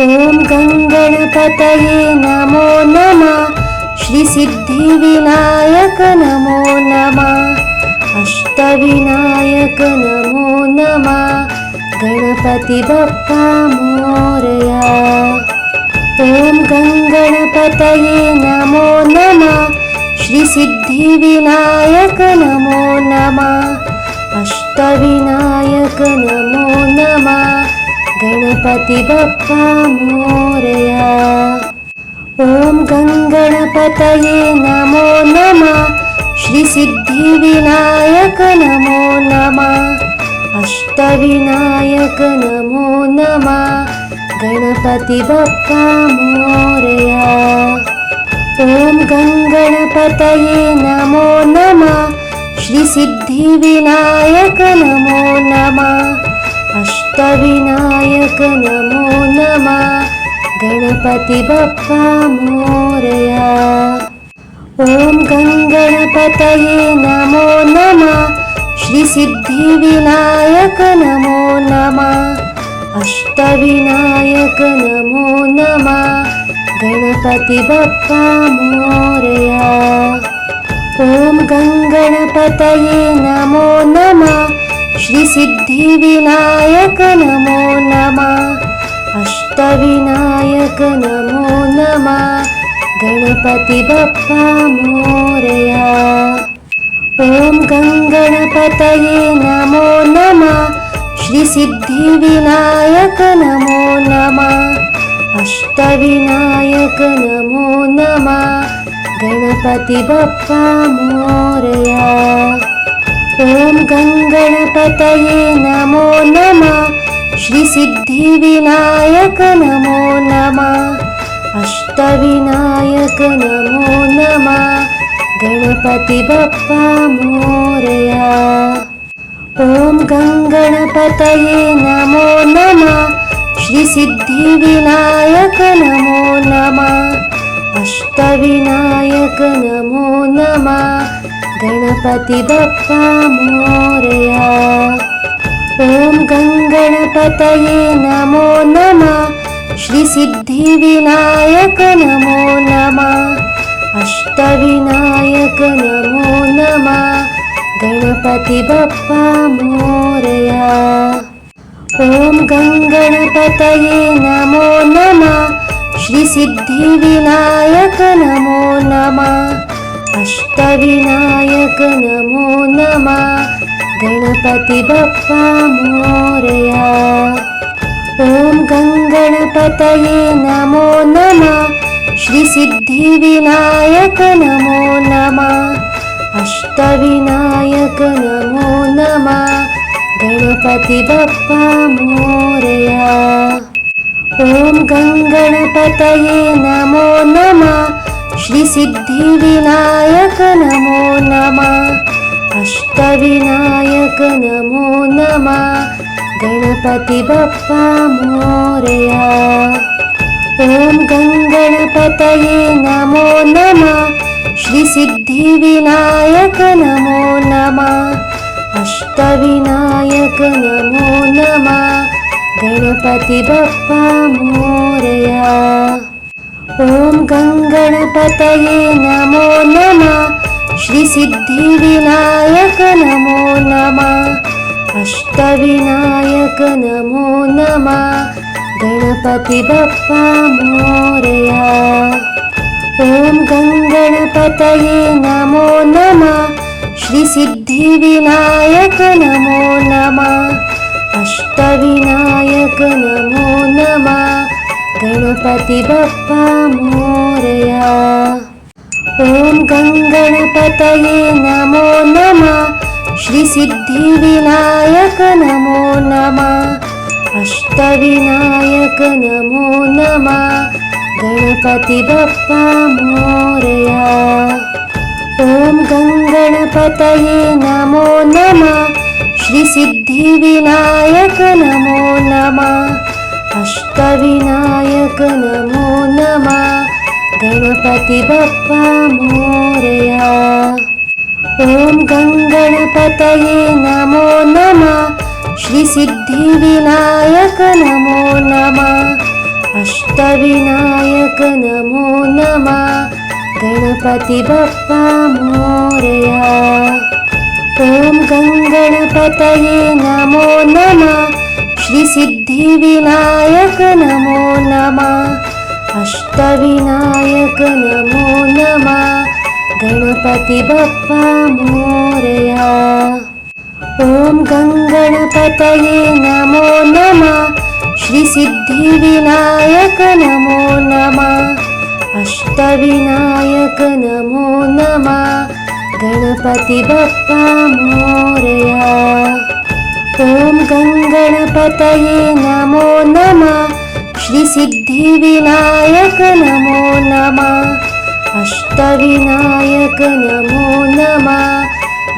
ॐ गङ्गणपतये नमो नमः। श्रीसिद्धिविनायक नमो नमः। अष्टविनायक नमो नमः। गणपति बप्पा मोरया। ॐ गङ्गणपतये नमो नमः। श्रीसिद्धिविनायक नमो नमः। अष्टविनायक नमो नमः गणपति बप्पा मोरया ॐ गङ्गणपतये नमो नमः। श्रीसिद्धिविनायक नमो नमः। अष्टविनायक नमो नमः। गणपति बप्पा मोरया ॐ गङ्गणपतये नमो नमः। श्रीसिद्धिविनायक नमो नमः अष्टविनायक नमो। नमः गणपति बप्पा मोरया। ॐ गङ्गणपतये नमो नमः। श्रीसिद्धिविनायक नमो। नमः अष्टविनायक नमो नमः। गणपति बप्पा मोरया। ॐ गङ्गणपतये नमो नमः श्रीसिद्धिविनायक नमो। नमः अष्टविनायक नमो। नमः गणपति बप्पा मोरया ॐ गङ्गणपतये नमो नमः। श्रीसिद्धिविनायक नमो। नमः अष्टविनायक नमो। नमः गणपति बप्पा मोरया ॐ गङ्गणपतये नमो नमः। श्रीसिद्धिविनायक नमो नमः। अष्टविनायक नमो नमः। गणपति बप्पा मोरया। ॐ गङ्गणपतये नमो नमः। श्रीसिद्धिविनायक नमो नमः। अष्टविनायक नमो नमः गणपति बप्पा मोरया ॐ गङ्गणपतये नमो नमः। श्रीसिद्धिविनायक नमो नमः। अष्टविनायक नमो नमः। गणपति बप्पा मोरया ॐ गङ्गणपतये नमो नमः। श्रीसिद्धिविनायक नमो नमः अष्टविनायक नमो। नमः गणपति बप्पा मोरया ॐ गङ्गणपतये नमो नमः। श्रीसिद्धिविनायक नमो। नमः अष्टविनायक नमो। नमः गणपति बप्पा मोरया ॐ गङ्गणपतये नमो नमः श्रीसिद्धिविनायक नमो। नमः अष्टविनायक नमो। नमः गणपति बप्पा मोरया। ॐ गङ्गणपतये नमो नमः। श्रीसिद्धिविनायक नमो। नमः अष्टविनायक नमो नमः। गणपति बप्पा मोरया ॐ गङ्गणपतये नमो नमः। श्रीसिद्धिविनायक नमो नमः। अष्टविनायक नमो नमः। गणपति बप्पा मोरया। ॐ गङ्गणपतये नमो नमः। श्रीसिद्धिविनायक नमो नमः। अष्टविनायक गणपति बप्पा मोरया। ॐ गङ्गणपतये नमो नमः। श्रीसिद्धिविनायक नमो नमः। अष्टविनायक नमो नमः। गणपति बप्पा मोरया। ॐ गङ्गणपतये नमो नमः। श्रीसिद्धिविनायक नमो नमः अष्टविनायक नमो नमः गणपति बप्पा मोरया। ॐ गङ्गणपतये नमो नमः श्रीसिद्धिविनायक नमो नमः अष्टविनायक नमो नमः गणपति बप्पा मोरया। ॐ गङ्गणपतये नमो नमः श्रीसिद्धिविनायक नमो नमः। अष्टविनायक नमो नमः। गणपति बप्पा मोरया। ॐ गङ्गणपतये नमो नमः। श्रीसिद्धिविनायक नमो नमः। अष्टविनायक नमो नमः। गणपति बप्पा मोरया ॐ गङ्गणपतये नमो नमः। श्रीसिद्धिविनायक नमो नमः। अष्टविनायक नमो नमः।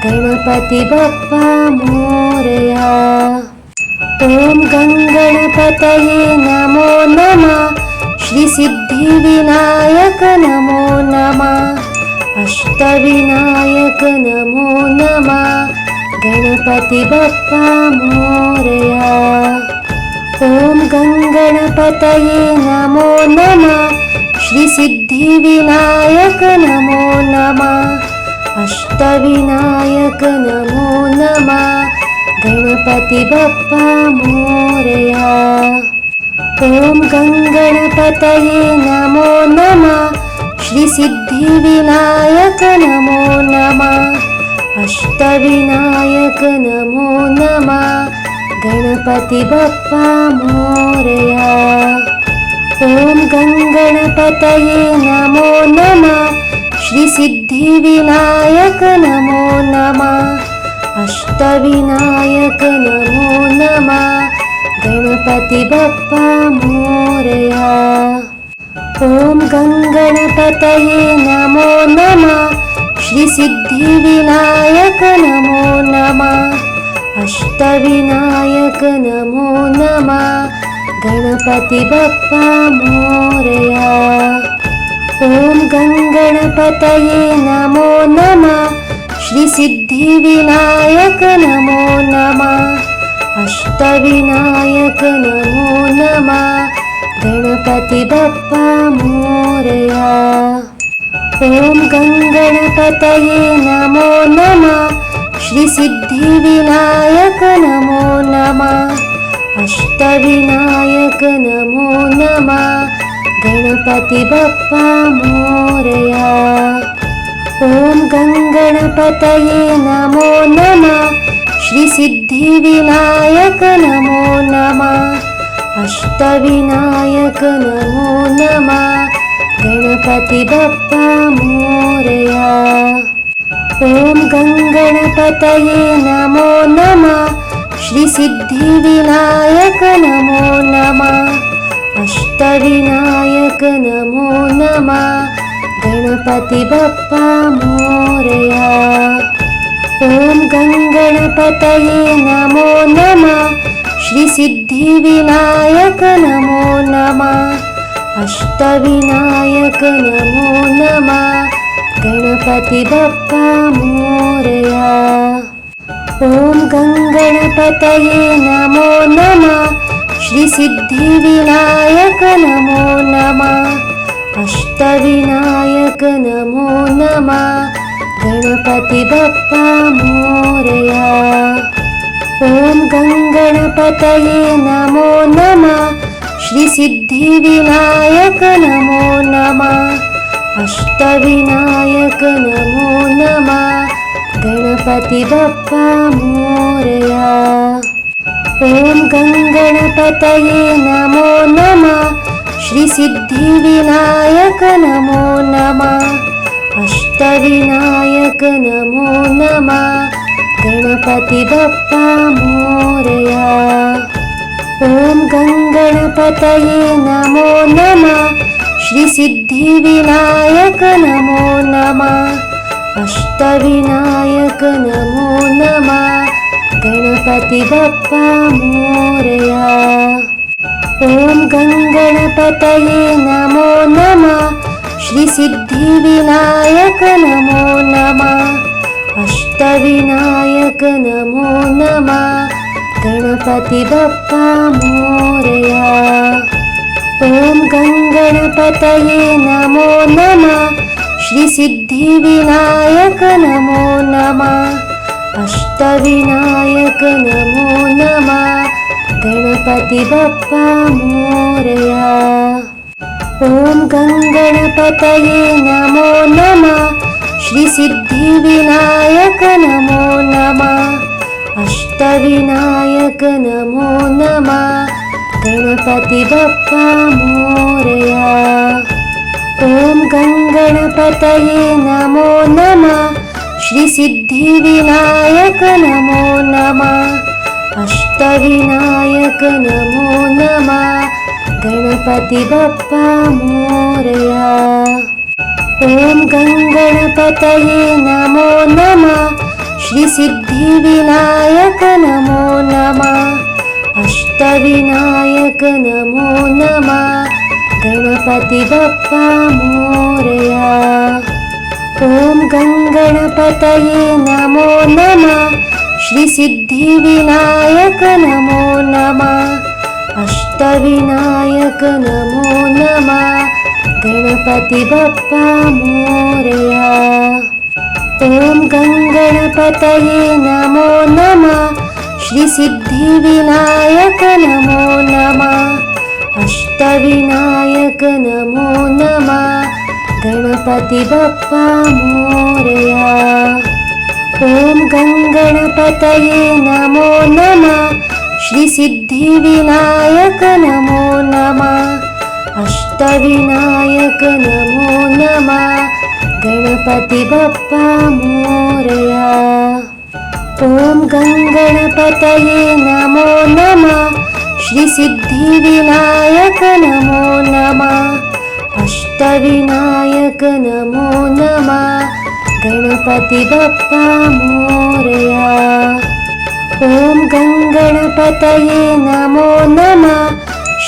गणपति बप्पा मोरया। ॐ गङ्गणपतये नमो नमः। श्रीसिद्धिविनायक नमो नमः। अष्टविनायक नमो नमः गणपति बप्पा मोरया। ॐ गङ्गणपतये नमो नमः। श्रीसिद्धिविनायक नमो नमः। अष्टविनायक नमो नमः। गणपति बप्पा मोरया। ॐ गङ्गणपतये नमो नमः। श्रीसिद्धिविनायक नमो नमः अष्टविनायक नमो नमः गणपति बप्पा मोरया ॐ गङ्गणपतये नमो नमः श्रीसिद्धिविनायक नमो नमः अष्टविनायक नमो नमः गणपति बप्पा मोरया ॐ गङ्गणपतये नमो नमः श्रीसिद्धिविनायक नमो। नमः अष्टविनायक नमो। नमः गणपति बप्पा मोरया ॐ गङ्गणपतये नमो नमः। श्रीसिद्धिविनायक नमो। नमः अष्टविनायक नमो। नमः गणपति बप्पा मोरया ॐ गङ्गणपतये नमो नमः। श्रीसिद्धिविनायक नमो नमः। अष्टविनायक नमो नमः। गणपति बप्पा मोरया। ॐ गङ्गणपतये नमो नमः। श्रीसिद्धिविनायक नमो नमः। अष्टविनायक नमो नमः गणपति मोरया ॐ गङ्गणपतये नमो नमः। श्रीसिद्धिविनायक नमो नमः। अष्टविनायक नमो नमः। गणपति बप्पा मोरया ॐ गङ्गणपतये नमो नमः। श्रीसिद्धिविनायक नमो नमः अष्टविनायक नमो नमः गणपति बप्पा मोरया ॐ गङ्गणपतये नमो नमः श्रीसिद्धिविनायक नमो नमः अष्टविनायक नमो नमः गणपति बप्पा मोरया ॐ गङ्गणपतये नमो नमः श्रीसिद्धिविनायक नमो। नमः अष्टविनायक नमो। नमः गणपति बप्पा मोरया ॐ गङ्गणपतये नमो नमः। श्रीसिद्धिविनायक नमो। नमः अष्टविनायक नमो। नमः गणपति बप्पा मोरया ॐ गङ्गणपतये नमो नमः। श्रीसिद्धिविनायक नमो नमः। अष्टविनायक नमो नमः। गणपति बप्पा मोरया। ॐ गङ्गणपतये नमो नमः। श्रीसिद्धिविनायक नमो नमः। अष्टविनायक नमो नमः गणपति बप्पा मोरया ॐ गङ्गणपतये नमो नमः। श्रीसिद्धिविनायक नमो नमः। अष्टविनायक नमो नमः। गणपति बप्पा मोरया ॐ गङ्गणपतये नमो नमः। श्रीसिद्धिविनायक नमो नमः अष्टविनायक नमो नमः गणपति बप्पा मोरया ॐ गङ्गणपतये नमो नमः श्रीसिद्धिविनायक नमो। नमः अष्टविनायक नमो नमः गणपति बप्पा मोरया ॐ गङ्गणपतये नमो नमः श्रीसिद्धिविनायक नमो। नमः अष्टविनायक नमो। नमः गणपति बप्पा मोरया। ॐ गङ्गणपतये नमो नमः। श्रीसिद्धिविनायक नमो। नमः अष्टविनायक नमो नमः। गणपति बप्पा मोरया ॐ गङ्गणपतये नमो नमः। श्रीसिद्धिविनायक नमो नमः। अष्टविनायक नमो नमः। गणपति बप्पा मोरया। ॐ गङ्गणपतये नमो नमः। श्रीसिद्धिविनायक नमो नमः। अष्टविनायक नमो नमः गणपति बप्पा मोरया ॐ गङ्गणपतये नमो नमः। श्रीसिद्धिविनायक नमो नमः। अष्टविनायक नमो नमः। गणपति बप्पा मोरया ॐ गङ्गणपतये नमो नमः।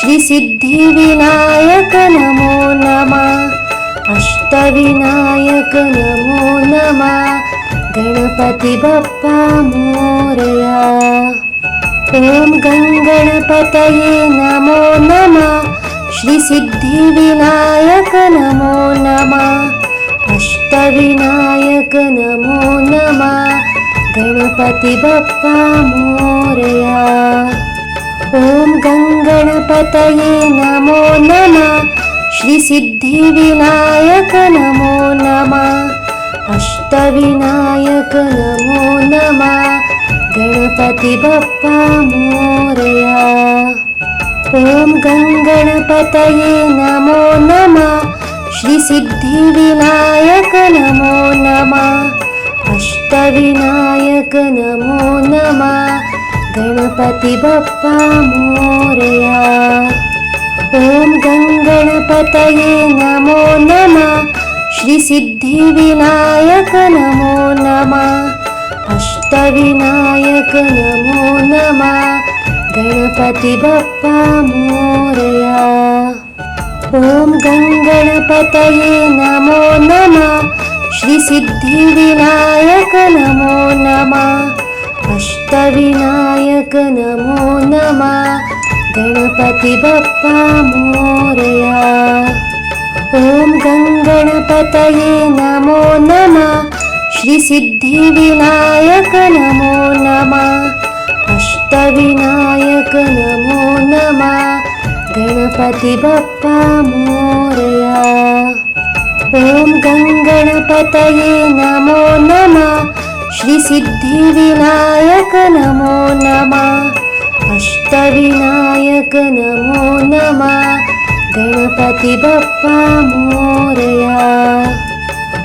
श्रीसिद्धिविनायक नमो नमः अष्टविनायक नमो नमः गणपति बप्पा मोरया। ॐ गङ्गणपतये नमो नमः श्रीसिद्धिविनायक नमो नमः अष्टविनायक नमो नमः गणपति बप्पा मोरया। ॐ गङ्गणपतये नमो नमः श्रीसिद्धिविनायक नमो। नमः अष्टविनायक नमो। नमः गणपति बप्पा मोरया ॐ गङ्गणपतये नमो नमः। श्रीसिद्धिविनायक नमो। नमः अष्टविनायक नमो। नमः गणपति बप्पा मोरया ॐ गङ्गणपतये नमो नमः। श्रीसिद्धिविनायक नमो नमः। अष्टविनायक नमो नमः। गणपति बप्पा मोरया। ॐ गङ्गणपतये नमो नमः। श्रीसिद्धिविनायक नमो नमः। अष्टविनायक नमो नमः गणपति बप्पा मोरया। ॐ गङ्गणपतये नमो नमः। श्रीसिद्धिविनायक नमो नमः। अष्टविनायक नमो नमः। गणपति बप्पा मोरया। ॐ गङ्गणपतये नमो नमः। श्रीसिद्धिविनायक नमो नमः अष्टविनायक नमो। नमः गणपति बप्पा मोरया।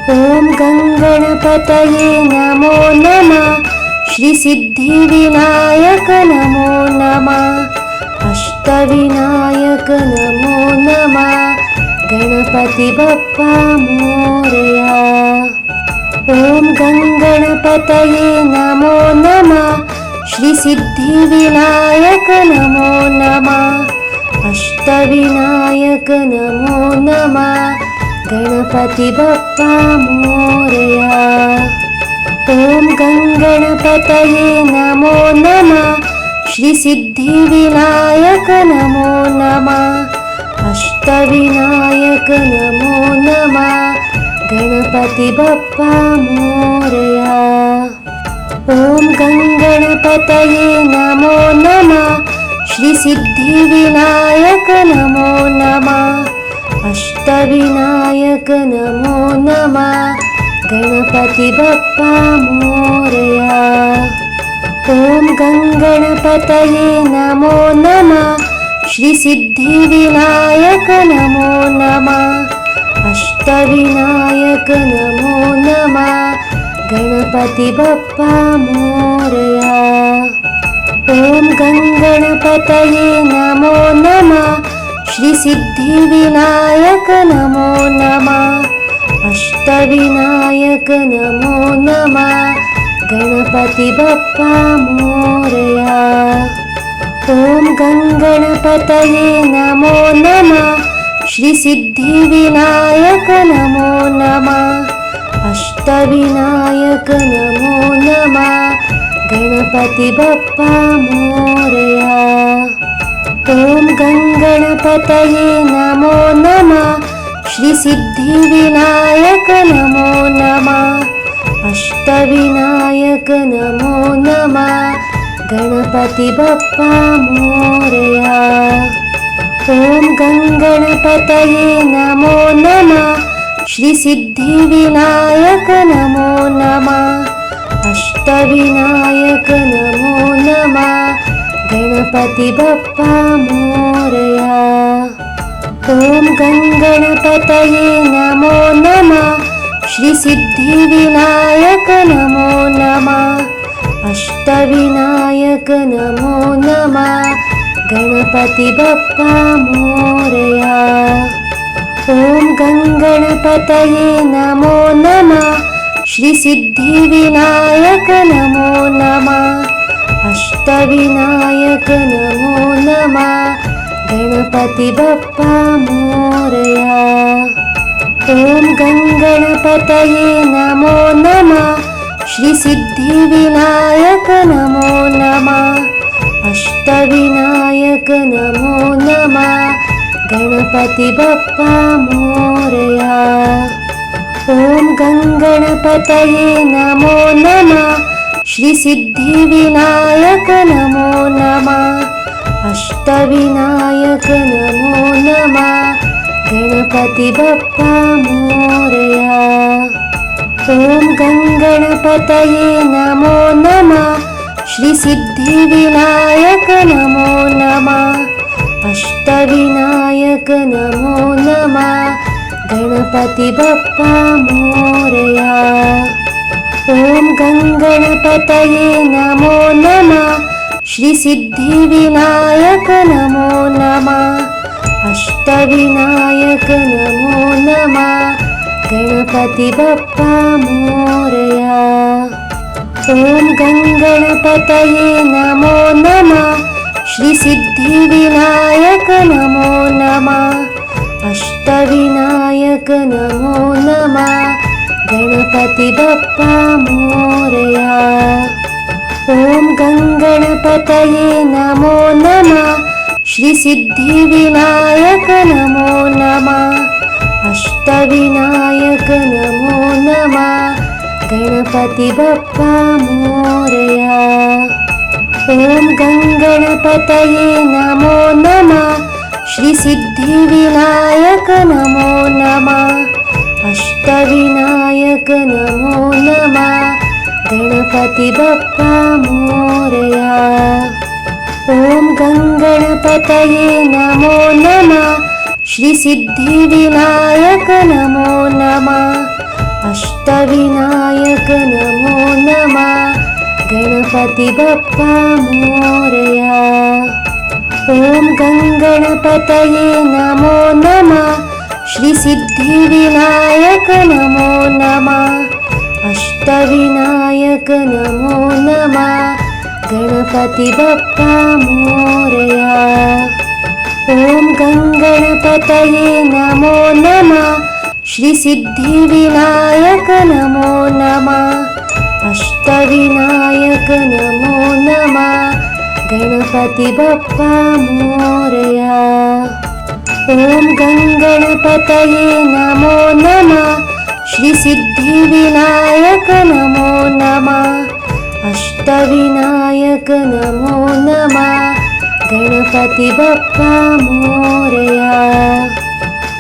ॐ गङ्गणपतये नमो नमः। श्रीसिद्धिविनायक नमो। नमः अष्टविनायक नमो नमः। गणपति बप्पा मोरया। ॐ गङ्गणपतये नमो नमः श्रीसिद्धिविनायक नमो। नमः अष्टविनायक नमो। नमः गणपति बप्पा मोरया ॐ गङ्गणपतये नमो नमः। श्रीसिद्धिविनायक नमो। नमः अष्टविनायक नमो। नमः गणपति बप्पा मोरया ॐ गङ्गणपतये नमो नमः। श्रीसिद्धिविनायक नमो नमः। अष्टविनायक नमो नमः। गणपति बप्पा मोरया। ॐ गङ्गणपतये नमो नमः। श्रीसिद्धिविनायक नमो नमः। अष्टविनायक नमो नमः गणपति बप्पा मोरया ॐ गङ्गणपतये नमो नमः। श्रीसिद्धिविनायक नमो नमः। अष्टविनायक नमो नमः। गणपति बप्पा मोरया ॐ गङ्गणपतये नमो नमः। श्रीसिद्धिविनायक नमो नमः अष्टविनायक नमो। नमः गणपति बप्पा मोरया। ॐ गङ्गणपतये नमो नमः। श्रीसिद्धिविनायक नमो नमः। अष्टविनायक नमो नमः। गणपति बप्पा मोरया। ॐ गङ्गणपतये नमो नमः श्रीसिद्धिविनायक नमो। नमः अष्टविनायक नमो। नमः गणपति बप्पा मोरया ॐ गङ्गणपतये नमो नमः। श्रीसिद्धिविनायक नमो। नमः अष्टविनायक नमो। नमः गणपति बप्पा मोरया ॐ गङ्गणपतये नमो नमः। श्रीसिद्धिविनायक नमो नमः। अष्टविनायक नमो नमः। गणपति बप्पा मोरया। ॐ गङ्गणपतये नमो नमः। श्रीसिद्धिविनायक नमो नमः। अष्टविनायक नमो नमः गणपति बप्पा मोरया ॐ गङ्गणपतये नमो नमः। श्रीसिद्धिविनायक नमो नमः। अष्टविनायक नमो नमः। गणपति बप्पा मोरया ॐ गङ्गणपतये नमो नमः। श्रीसिद्धिविनायक नमो नमः अष्टविनायक नमो। नमः गणपति बप्पा मोरया ॐ गङ्गणपतये नमो नमः। श्रीसिद्धिविनायक नमो। नमः अष्टविनायक नमो। नमः गणपति बप्पा मोरया ॐ गङ्गणपतये नमो नमः श्रीसिद्धिविनायक नमो। नमः अष्टविनायक नमो। नमः गणपति बप्पा मोरया ॐ गङ्गणपतये नमो नमः। श्रीसिद्धिविनायक नमो। नमः अष्टविनायक नमो। नमः गणपति बप्पा मोरया ॐ गङ्गणपतये नमो नमः। श्रीसिद्धिविनायक नमो नमः। अष्टविनायक नमो नमः। गणपति बप्पा मोरया। ॐ गङ्गणपतये नमो नमः। श्रीसिद्धिविनायक नमो नमः। अष्टविनायक नमो नमः गणपति बप्पा मोरया ॐ गङ्गणपतये नमो नमः। श्रीसिद्धिविनायक नमो नमः। अष्टविनायक नमो नमः। गणपति बप्पा मोरया ॐ गङ्गणपतये नमो नमः। श्रीसिद्धिविनायक नमो नमः अष्टविनायक नमो। नमः गणपति बप्पा मोरया। ॐ गङ्गणपतये नमो नमः। श्रीसिद्धिविनायक नमो। नमः अष्टविनायक नमो नमः। गणपति बप्पा मोरया।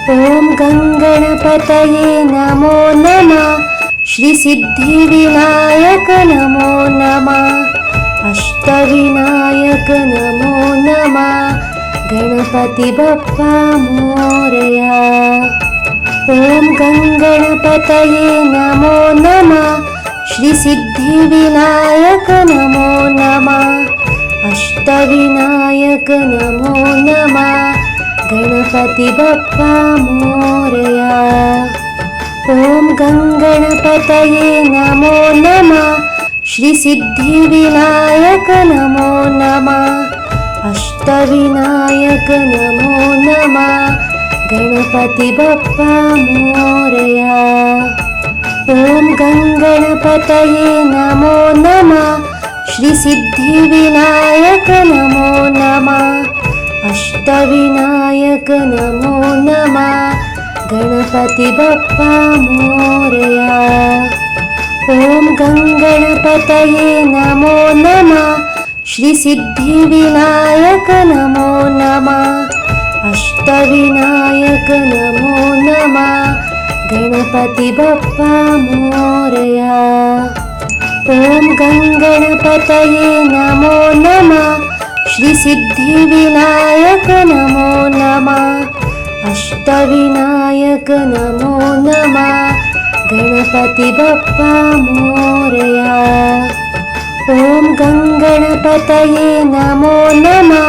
ॐ गङ्गणपतये नमो नमः श्रीसिद्धिविनायक नमो नमः। अष्टविनायक नमो नमः। गणपति बप्पा मोरया। ॐ गङ्गणपतये नमो नमः। श्रीसिद्धिविनायक नमो नमः। अष्टविनायक नमो नमः। गणपति बप्पा मोरया ॐ गङ्गणपतये नमो नमः। श्रीसिद्धिविनायक नमो नमः। अष्टविनायक नमो नमः। गणपति बप्पा मोरया। ॐ गङ्गणपतये नमो नमः। श्रीसिद्धिविनायक नमो नमः। अष्टविनायक नमो नमः गणपति बप्पा मोरया ॐ गङ्गणपतये नमो नमः। श्रीसिद्धिविनायक नमो नमः। अष्टविनायक नमो नमः। गणपति बप्पा मोरया ॐ गङ्गणपतये नमो नमः। श्रीसिद्धिविनायक नमो नमः अष्टविनायक नमो नमः गणपति बप्पा मोरया ॐ गङ्गणपतये नमो नमः।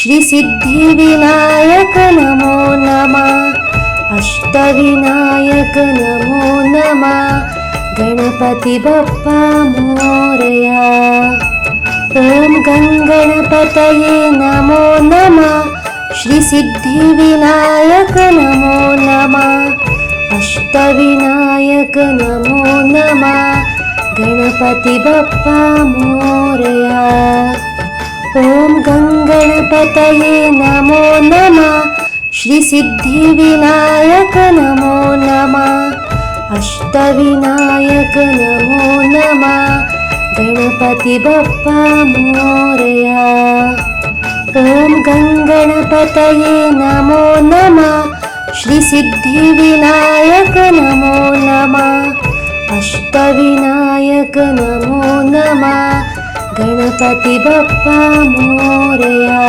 श्रीसिद्धिविनायक नमो नमः अष्टविनायक नमो नमः गणपति बप्पा मोरया ॐ गङ्गणपतये नमो नमः श्रीसिद्धिविनायक नमो। नमः अष्टविनायक नमो। नमः गणपति बप्पा मोरया। ॐ गङ्गणपतये नमो नमः। श्रीसिद्धिविनायक नमो। नमः अष्टविनायक नमो नमः। गणपति बप्पा मोरया ॐ गङ्गणपतये नमो नमः। श्रीसिद्धिविनायक नमो नमः। अष्टविनायक नमो नमः। गणपति बप्पा मोरया।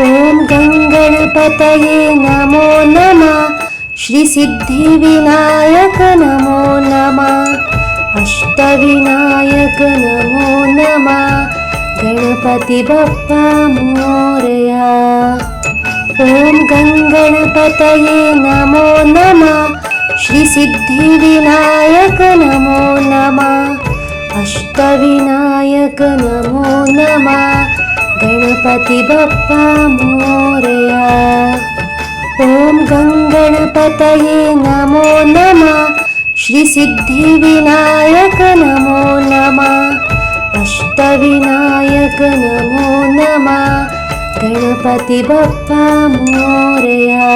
ॐ गङ्गणपतये नमो नमः। श्रीसिद्धिविनायक नमो नमः। अष्टविनायक नमो नमः गणपति बप्पा मोरया। ॐ गङ्गणपतये नमो नमः। श्रीसिद्धिविनायक नमो नमः। अष्टविनायक नमो नमः। गणपति बप्पा मोरया। ॐ गङ्गणपतये नमो नमः। श्रीसिद्धिविनायक नमो नमः अष्टविनायक नमो। नमः गणपति बप्पा मोरया।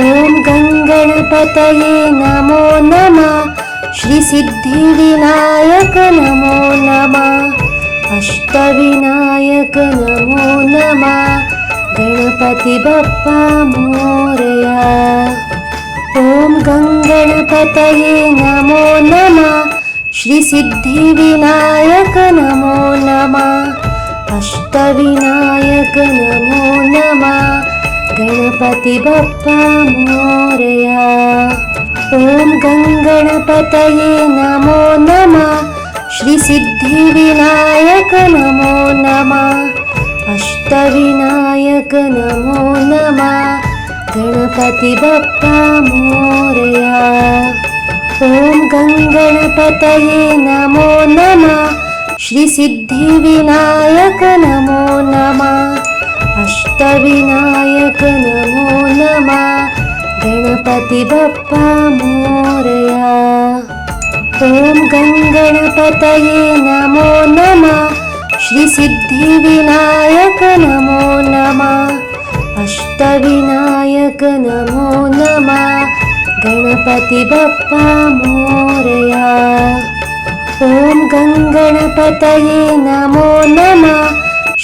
ॐ गङ्गणपतये नमो नमः। श्रीसिद्धिविनायक नमो नमः। अष्टविनायक नमो नमः। गणपति बप्पा मोरया। ॐ गङ्गणपतये नमो नमः श्रीसिद्धिविनायक नमो। नमः अष्टविनायक नमो। नमः गणपति बप्पा मोरया ॐ गङ्गणपतये नमो नमः। श्रीसिद्धिविनायक नमो। नमः अष्टविनायक नमो। नमः गणपति बप्पा मोरया ॐ गङ्गणपतये नमो नमः। श्रीसिद्धिविनायक नमो। नमः अष्टविनायक नमो। नमः गणपति बप्पा मोरया ॐ गङ्गणपतये नमो नमः। श्रीसिद्धिविनायक नमो। नमः अष्टविनायक नमो नमः गणपति बप्पा मोरया ॐ गङ्गणपतये नमो नमः।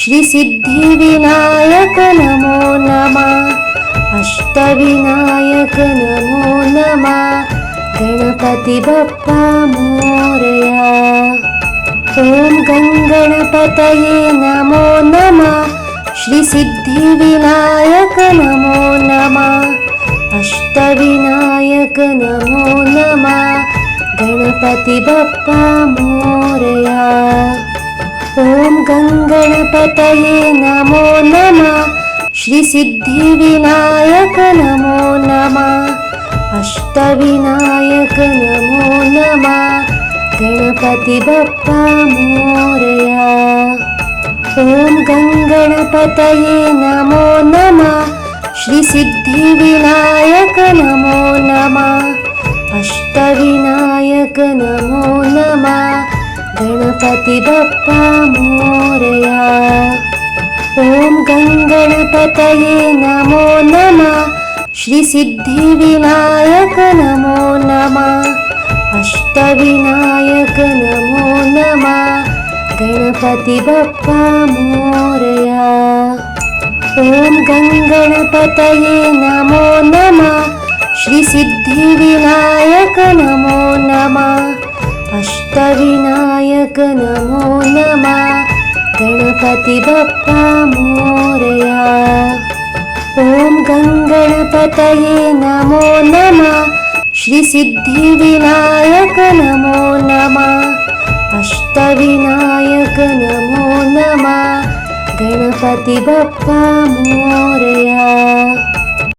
श्रीसिद्धिविनायक नमो। नमः अष्टविनायक नमो। नमः गणपति बप्पा मोरया ॐ गङ्गणपतये नमो नमः। श्रीसिद्धिविनायक नमो नमः अष्टविनायक नमो नमः गणपति बप्पा मोरया। ॐ गङ्गणपतये नमो नमः। श्रीसिद्धिविनायक नमो नमः अष्टविनायक नमो नमः गणपति बप्पा मोरया। ॐ गङ्गणपतये नमो नमः श्रीसिद्धिविनायक नमो। नमः अष्टविनायक नमो। नमः गणपति बप्पा मोरया ॐ गङ्गणपतये नमो नमः। श्रीसिद्धिविनायक नमो। नमः अष्टविनायक नमो। नमः गणपति बप्पा मोरया ॐ गङ्गणपतये नमो नमः। श्रीसिद्धिविनायक नमो नमः। अष्टविनायक नमो नमः। गणपति बप्पा मोरया ॐ गङ्गणपतये नमो नमः। श्रीसिद्धिविनायक नमो नमः। अष्टविनायक नमो नमः गणपति बप्पा मोरया।